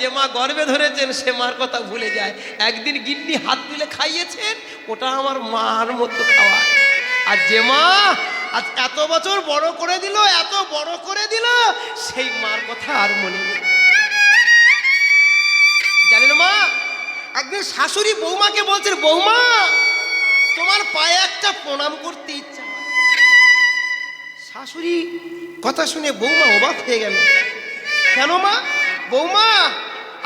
যে মা গর্বে ধরেছেন, সে মার কথা ভুলে যায়। একদিন গিন্নি হাত তুলে খাইয়েছেন, ওটা আমার মার মতো খাওয়া। আর যে মা আজ এত বছর বড় করে দিল, এত বড় করে দিল, সেই মার কথা আর মনে নেই। জানেন মা, একদিন শাশুড়ি বৌমাকে বলছেন, বৌমা, তোমার পায়ে একটা প্রণাম করতে ইচ্ছা শাশুড়ি কথা শুনে বৌমা অবাক হয়ে গেল। কেন মা? বৌমা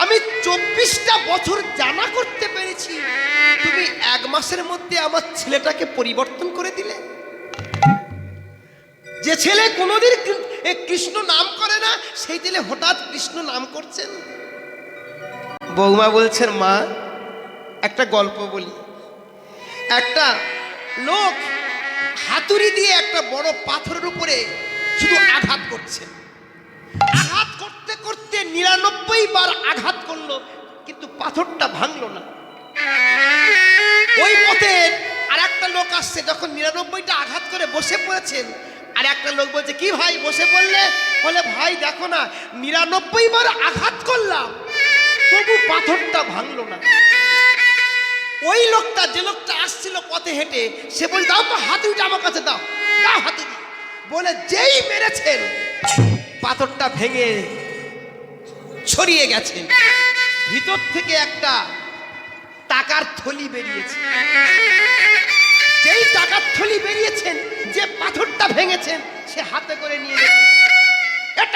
আমি চব্বিশটা বছর জানা করতে পেরেছি। তুমি এক মাসের মধ্যে আমার ছেলেটাকে পরিবর্তন করে দিলে। যে ছেলে কোনোদিন কৃষ্ণ নাম করে না, সেই ছেলে হঠাৎ কৃষ্ণ নাম করছেন। বৌমা বলছেন, মা, একটা গল্প বলি। একটা লোক হাতুড়ি দিয়ে একটা বড় পাথরের উপরে শুধু আঘাত করছে। নিরানব্বই বার আঘাত করল, কিন্তু পাথরটা ভাঙলো না। ওই পথে আর একটা লোক আসছে, যখন নিরানব্বইটা আঘাত করে বসে পড়েছেন, আর একটা লোক বলছে, কি ভাই, বসে পড়লে? বলে, ভাই, দেখো না, নিরানব্বই বার আঘাত করলাম, তবু পাথরটা ভাঙলো না। ওই লোকটা, যে লোকটা আসছিল পথে হেঁটে, সে বলে দাও তো হাতুড়িটা আমার কাছে দাও দাও হাতুড়ি বলে, যেই মেরেছেন, পাথরটা ভেঙে ছড়িয়ে গেছে। ভিতর থেকে একটা টাকার থলি বেরিয়েছে। যেই টাকার থলি বেরিয়েছেন যে পাথরটা ভেঙেছেন সে হাতে করে নিয়ে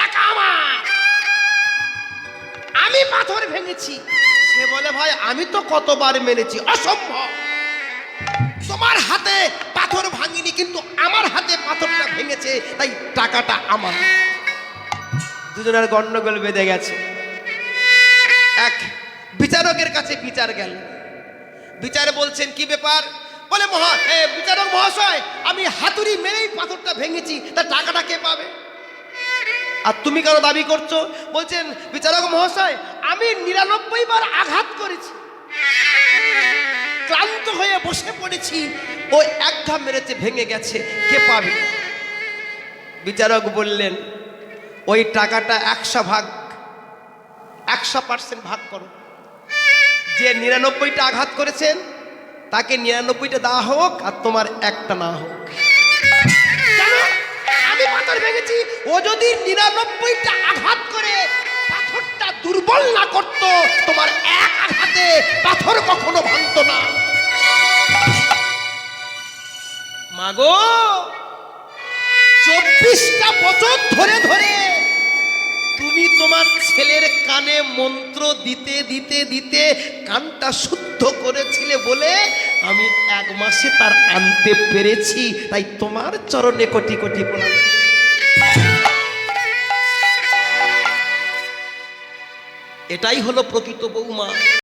টাকা আমার। আমি পাথর ভেঙেছি। সে বলে, ভাই, আমি তো কতবার মেরেছি। অসম্ভব। তোমার হাতে পাথর ভাঙিনি, কিন্তু আমার হাতে পাথরটা ভেঙেছে, তাই টাকাটা আমার। দুজনের গন্ডগোল বেঁধে গেছে। বিচারকের কাছে বিচার গেল। বিচারে বলছেন, কি ব্যাপার? বলে, মহা বিচারক মহাশয়, আমি হাতুড়ি মেরেই পাথরটা ভেঙেছি, তা টাকাটা কে পাবে? আর তুমি কেন দাবি করছ? বলছেন, বিচারক মহাশয়, আমি নিরানব্বই বার আঘাত করেছি। ক্লান্ত হয়ে বসে পড়েছি, ও এক ঘা মেরেছে, ভেঙে গেছে, কে পাবে? বিচারক বললেন, ওই টাকাটা একশো ভাগ, একশো পার্সেন্ট ভাগ করো। যে নিরানব্বইটা আঘাত করেছেন, তাকে নিরানব্বইটা দেওয়া হোক আর তোমার একটা না হোক। আমি পাথর ভেঙেছি। ও যদি নিরানব্বইটা আঘাত করে, পাথরটা দুর্বল না করত, তোমার এক আঘাতে পাথর কখনো ভাঙতো না। মাগো, চব্বিশটা বছর ধরে ধরে তুমি তোমার ছেলের কানে মন্ত্র দিতে দিতে দিতে কানটা শুদ্ধ করেছিলে বলে আমি এক মাসে তার আনতে পেরেছি, তাই তোমার চরণে কোটি কোটি প্রণাম। এটাই হলো প্রকৃত বৌমা।